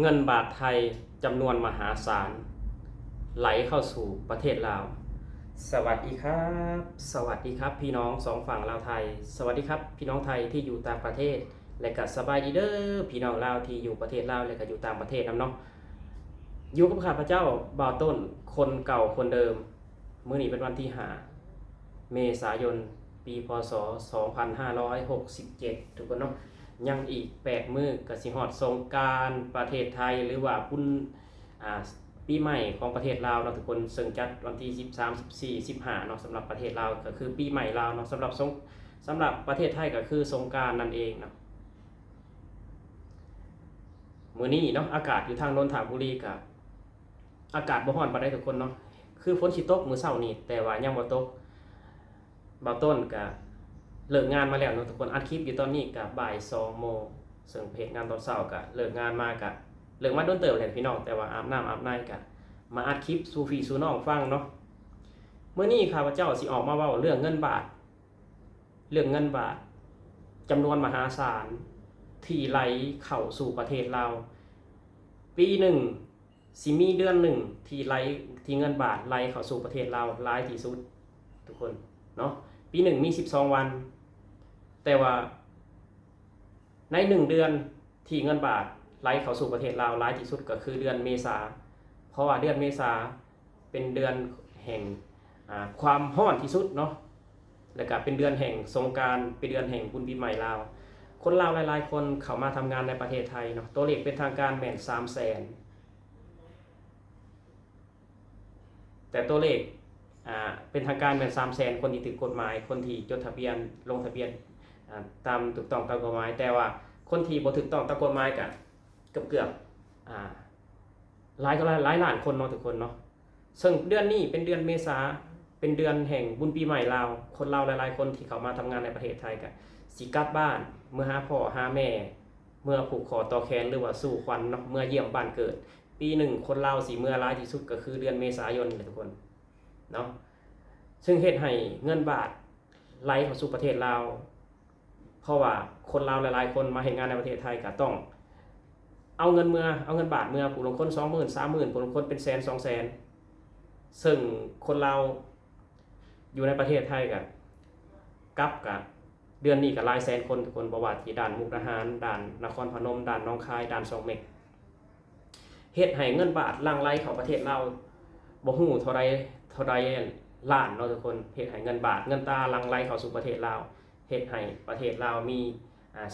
เงินบาทไทยจำนวนมหาศาล ไหลเข้าสู่ประเทศลาว สวัสดีครับ สวัสดีครับ พี่น้องสองฝั่งลาวไทย สวัสดีครับ พี่น้องไทยที่อยู่ต่างประเทศ และก็สบายดีเด้อพี่น้องลาวที่อยู่ประเทศลาวและก็อยู่ต่างประเทศนํเนาะอยู่กับข้าพเจ้าบ่าวต้นคนเก่าคนเดิมมื้อนี้เป็นวันที่5เมษายน ปีพศ 2567 ทุกคนเนาะ ยังอีก8มือกสิฮอดสงการประเทศไทยหรือว่าบุญอ่าปีใหม่ของประเทศลาวเนาะทุกคนซึ่งจัดวันที่ 13 14 15เนาะสำหรับประเทศลาวก็คือปีใหม่ลาวเนาะสำหรับสงสำหรับประเทศไทยก็คือสงการนั่นเองเนาะมื้อนี้เนาะอากาศอยู่ทางนนทบุรีก็อากาศบ่ร้อนปานใดทุกคนเนาะคือฝนสิตกมื้อเช้านี้แต่ว่ายังบ่ตกบ่ต้นก็ เลิกงานมาแล้วเนาะทุกคนอัดคลิปอยู่ตอนนี้กับบ่ายสองโมงซึ่งเพจงานตอนเช้ากับเลิกงานมากับเลิกมาโดนเติบแหละพี่น้องแต่ว่าอาบน้ำอาบในกับมาอัดคลิปสู่ฟีสู่น้องฟังเนาะเมื่อนี้ข้าพเจ้าสิออกมาเว้าเรื่องเงินบาท เรื่องเงินบาทจำนวนมหาศาล ที่ไหลเข้าสู่ประเทศเรา ปีหนึ่งสิมีเดือนหนึ่งที่ไหลที่เงินบาทไหลเข้าสู่ประเทศเราหลายที่สุด ทุกคนเนาะปีหนึ่งมี 12 วัน แต่ว่า ในหนึ่งเดือนที่เงินบาทไหลเข้าสู่ประเทศลาวร้ายที่สุดก็คือเดือนเมษา เพราะว่าเดือนเมษาเป็นเดือนแห่งความร้อนที่สุดเนาะแล้วก็เป็นเดือนแห่งสงการเป็นเดือนแห่งบุญปีใหม่ลาว คนลาวหลายๆ คนเข้ามาทำงานในประเทศไทยเนาะตัวเลขเป็นทางการแม่น3 0 0แสนแต่ตัวเลขอ่าเป็นทางการเป็นสามแสนคนที่ถือกฎหมายคนที่จดทะเบียนลงทะเบียน ตามถูกต้องตามกฎหมาย แต่ว่าคนที่บ่ถูกต้องตามกฎหมายกับเกือบเกือบอ่าหลายก็หลายหลายล้านคนเนาะทุกคนเนาะซึ่งเดือนนี้เป็นเดือนเมษาเป็นเดือนแห่งบุญปีใหม่ลาวคนลาวหลายๆ คนที่เขามาทำงานในประเทศไทยกับสิกลับบ้านเมื่อหาพ่อหาแม่ เมื่อผูกคอต่อแขนหรือว่าสู่ขวัญเนาะเมื่อเยี่ยมบ้านเกิด ปีหนึ่งคนลาวสิเมื่อร้ายที่สุดก็คือเดือนเมษายนเลยทุกคนเนาะซึ่งเฮ็ดให้เงินบาทไหลเข้าสู่ประเทศลาว เพราะว่าคนลาวหลายๆ คนมาเฮ็ดงานในประเทศไทยก็ต้อง เอาเงินเมือเอาเงินบาทเมือผู้ลงคน20,000 30,000ผู้ลงคนเป็นแสน2แสนซึ่งคนลาวอยู่ในประเทศไทยก็กลับกับเดือนนี้ก็หลายแสนคนทุกคนบ่ว่าที่ด่านมุกดาหารด่านนครพนมด่านหนองคายด่านสองเม็กเฮ็ดให้เงินบาทลังไหลเข้าประเทศลาวบ่ฮู้เท่าใดเท่าใดล้านเนาะทุกคนเฮ็ดให้เงินบาทเงินตาลังไหลเข้าสู่ประเทศลาว เฮ็ดให้ประเทศลาวมี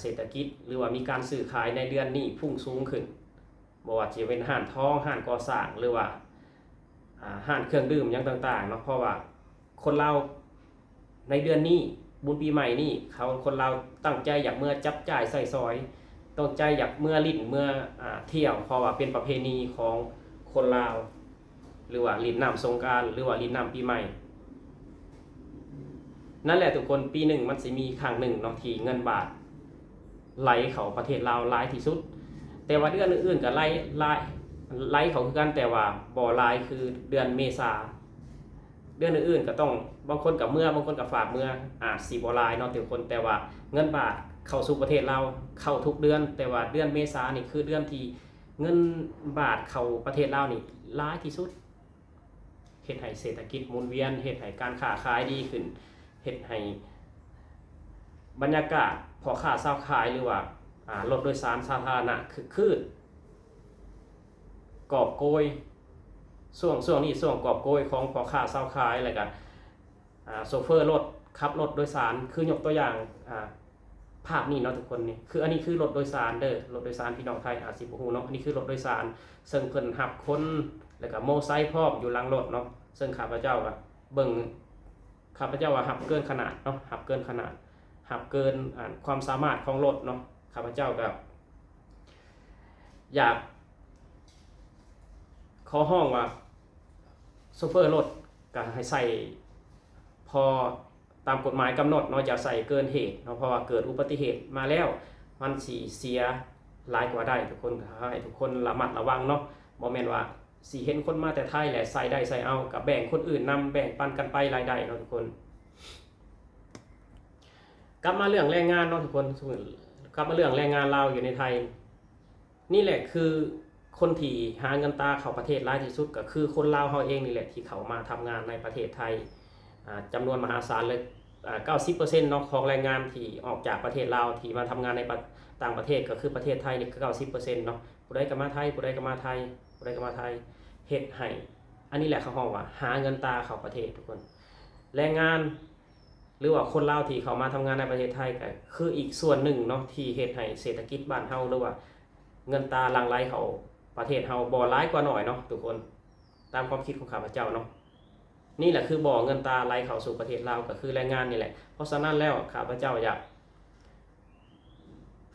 เศรษฐกิจ หรือว่ามีการซื้อขายในเดือนนี้พุ่งสูงขึ้นบ่ว่าจะเป็นห้านท้องห้านก่อสร้างหรือว่าห้านเครื่องดื่มยังต่างๆเนาะเพราะว่าคนลาในเดือนนี้บุญปีใหม่นี่เขาคนลาตั้งใจอยากเมื่อจับจ่ายใส่ซอยต้องใจอยากเมื่อลิ้นเมื่ออเที่ยวเพราะว่าเป็นประเพณีของคนลาว หรือว่าลินน้ำสงการหรือว่าลินน้ำปีใหม่ นั่นแหละทุกคนปีหนึ่งมันสิมีครั้งหนึ่งเนาะที่เงินบาทไหลเขาประเทศลาวหลายที่สุด แต่ว่าเดือนอื่นๆก็ไหลไหลไหลเขาคือกันแต่ว่าบ่หลายคือเดือนเมษาเดือนอื่นๆก็ต้องบางคนกับเมื่อบางคนกับฝากเมื่ออาจสีบ่หลายเนาะทุกคนแต่ว่าเงินบาทเข้าสู่ประเทศเราเข้าทุกเดือน แต่ว่าเดือนเมษานี่คือเดือนที่เงินบาทเข้าประเทศเรานี่หลายที่สุดเฮ็ดให้เศรษฐกิจหมุนเวียนเฮ็ดให้การค้าขายดีขึ้น ฮ็ดให้บรรยากาศพอค้าเช่าขายหรือว่าอ่ารถโดยสารสาธารณะคือคืนกอบโกยช่วงช่วงนี้ช่วงกอบโกยของพอค้าเช่าขายแล้วก็อ่าโซเฟอร์รถขับรถโดยสารคือยกตัวอย่างภาพนี้เนาะทุกคนนี่คืออันนี้คือรถโดยสารเด้อรถโดยสารพี่น้องไทยอาจสิบ่ฮู้เนาะอันนี้คือรถโดยสารซึ่งเพิ่นรับคนแล้วก็โมไซค์พร้อมอยู่หลังรถเนาะซึ่งข้าพเจ้าก็เบิ่ง ข้าพเจ้าว่าหับเกินขนาดเนาะหับเกินขนาดหับเกินความสามารถของรถเนาะข้าพเจ้าก็อยากขอห้องว่าโซเฟอร์รถก็ให้ใส่พอตามกฎหมายกำหนดเนาะอย่าใส่เกินเหตุเนาะเพราะว่าเกิดอุบัติเหตุมาแล้วมันสีเสียหลายกว่าได้ทุกคนให้ทุกคนระมัดระวังเนาะบ่แม่นว่า สิเห็นคนมาแต่ไทยแหละใส่ได้ใส่เอากับแบ่งคนอื่นนำแบ่งปันกันไปรายได้เนาะทุกคน กลับมาเรื่องแรงงานเนาะทุกคนกลับมาเรื่องแรงงานเราอยู่ในไทย นี่แหละคือคนที่หาเงินตาเข้าประเทศหลายที่สุดก็คือคนลาวเฮาเองนี่แหละที่เขามาทำงานในประเทศไทยอ่าจำนวนมหาศาลเลยอ่า90%เปอร์เซ็นต์นาะของแรงงานที่ออกจากประเทศลาวที่มาทำงานในต่างประเทศก็คือประเทศไทยนี่ก็90%เนาะผู้ใดก็มาไทยผู้ใดก็มาไทย ผู้ใดก็มาไทยเฮ็ดให้อันนี้แหละเขาฮ้องว่า หาเงินตาเข้าประเทศทุกคนแรงงานหรือว่าคนลาวที่เขามาทำงานในประเทศไทยก็คืออีกส่วนหนึ่งเนาะที่เฮ็ดให้เศรษฐกิจบ้านเฮาหรือว่า เงินตาหลังไหลเขาประเทศเฮาบ่ร้ายกว่าหน่อยเนาะทุกคนตามความคิดของข้าพเจ้าเนาะนี่แหละคือบ่อเงินตาไหลเข้าสู่ประเทศลาวก็คือแรงงานนี่แหละ เพราะฉะนั้นแล้วข้าพเจ้าอยาก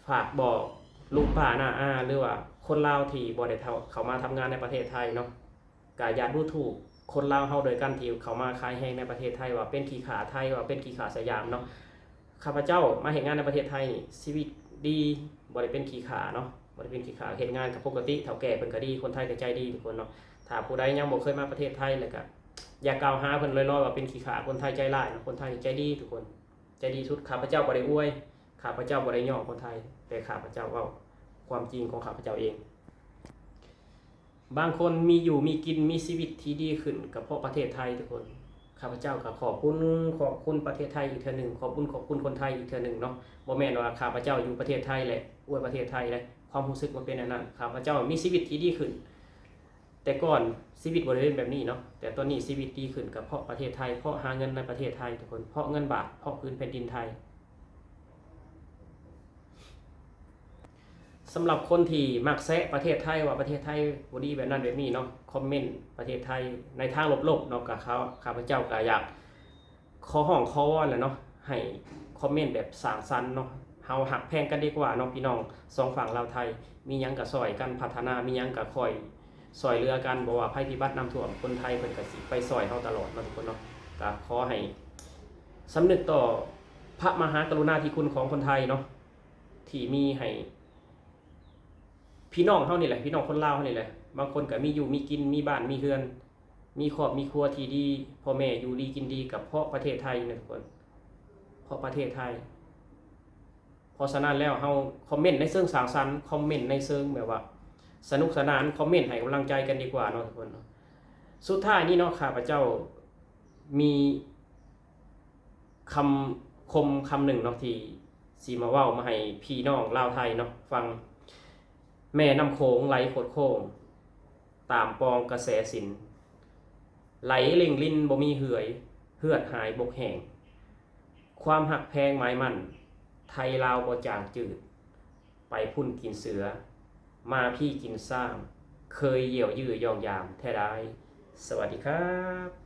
ฝากบอกลุงป้าน้าอาหรือว่า คนลาวที่บ่ได้เท่าเขามาทำงานในประเทศไทยเนาะก็อย่าดูถูกคนลาวเฮาโดยการที่เขามาขายแฮงในประเทศไทยว่าเป็นขี้ขาไทยว่าเป็นขี้ขาสยามเนาะข้าพเจ้ามาเฮ็ดงานในประเทศไทยนี่ชีวิตดีบ่ได้เป็นขี้ขาเนาะบริเวณที่ขาเห็นงานกับปกติเฒ่าแก่เพิ่นก็ดีคนไทยก็ใจดีทุกคนเนาะถ้าผู้ใดยังบ่เคยมาประเทศไทยแล้วก็อย่ากล่าวหาเพิ่นลอยๆว่าเป็นขี้ขาคนไทยใจร้ายเนาะคนไทยใจดีทุกคน ใจดีสุดข้าพเจ้าบ่ได้อวยข้าพเจ้าบ่ได้ย่อคนไทยแต่ข้าพเจ้าเว้า ความจริงของข้าพเจ้าเอง บางคนมีอยู่มีกินมีชีวิตที่ดีขึ้นก็เพราะประเทศไทยทุกคนข้าพเจ้าก็ขอบคุณขอบคุณประเทศไทยอีกเทื่อหนึ่งขอบคุณขอบคุณคนไทยอีกเทื่อหนึ่งเนาะบ่แม่นว่าข้าพเจ้าอยู่ประเทศไทยแหละอวยประเทศไทยเลยความรู้สึกมันเป็นอันนั้นข้าพเจ้ามีชีวิตที่ดีขึ้น แต่ก่อนชีวิตบริเวณแบบนี้เนาะแต่ตอนนี้ชีวิตดีขึ้นกับเพราะประเทศไทยเพราะหาเงินในประเทศไทยทุกคนเพราะเงินบาทเพราะพื้นแผ่นดินไทย สำหรับคนที่มักแซะประเทศไทยว่าประเทศไทยบ่ดีแบบนั้นแบบนี้เนาะคอมเมนต์ประเทศไทยในทางลบๆเนาะกับเขาข้าพเจ้าก็อยากขอห้องขอวอนแหละเนาะให้คอมเมนต์แบบสร้างสรรค์เนาะเฮาหักแพงกันดีกว่าเน้องพี่น้องสองฝั่งลาวไทย มีหยังก็ซอยกันพัฒนามีหยังก็คอยซอยเรือกันบ่ว่าภัยพิบัติน้ำท่วมคนไทยเพิ่นก็สิไปซอยเฮาตลอดเนาะทุกคนเนาะก็ขอให้สำนึกต่อพระมหากรุณาธิคุณของคนไทยเนาะที่มีให้ พี่น้องเฮานี่แหละ พี่น้องคนลาวเฮานี่แหละ บางคนก็มีอยู่มีกินมีบ้านมีเฮือน มีครอบมีครัวที่ดีพ่อแม่อยู่ดีกินดีกับเพราะประเทศไทยนะทุกคน เพราะประเทศไทย เพราะฉะนั้นแล้วเฮาคอมเมนต์ในเชิงสร้างสรรค์คอมเมนต์ในเชิงแบบว่า สนุกสนานคอมเมนต์ให้กำลังใจกันดีกว่าเนาะทุกคนเนาะสุดท้ายนี้เนาะข้าพเจ้ามีคำคมคำหนึ่งเนาะที่สีมาเว้ามาให้พี่น้องลาวไทยเนาะฟัง แม่น้ำโขงไหลโคดโค้งตามปองกระแสสิน ไหลเล่งลินบ่มีเหือย เหือดหายบกแห่ง ความหักแพงหมายมัน ไทยลาวบ่จางจืด ไปพุ่นกินเสือ มาพี่กินสร้าง เคยเหี่ยวยื้อยองยามแท้ได้สวัสดีครับ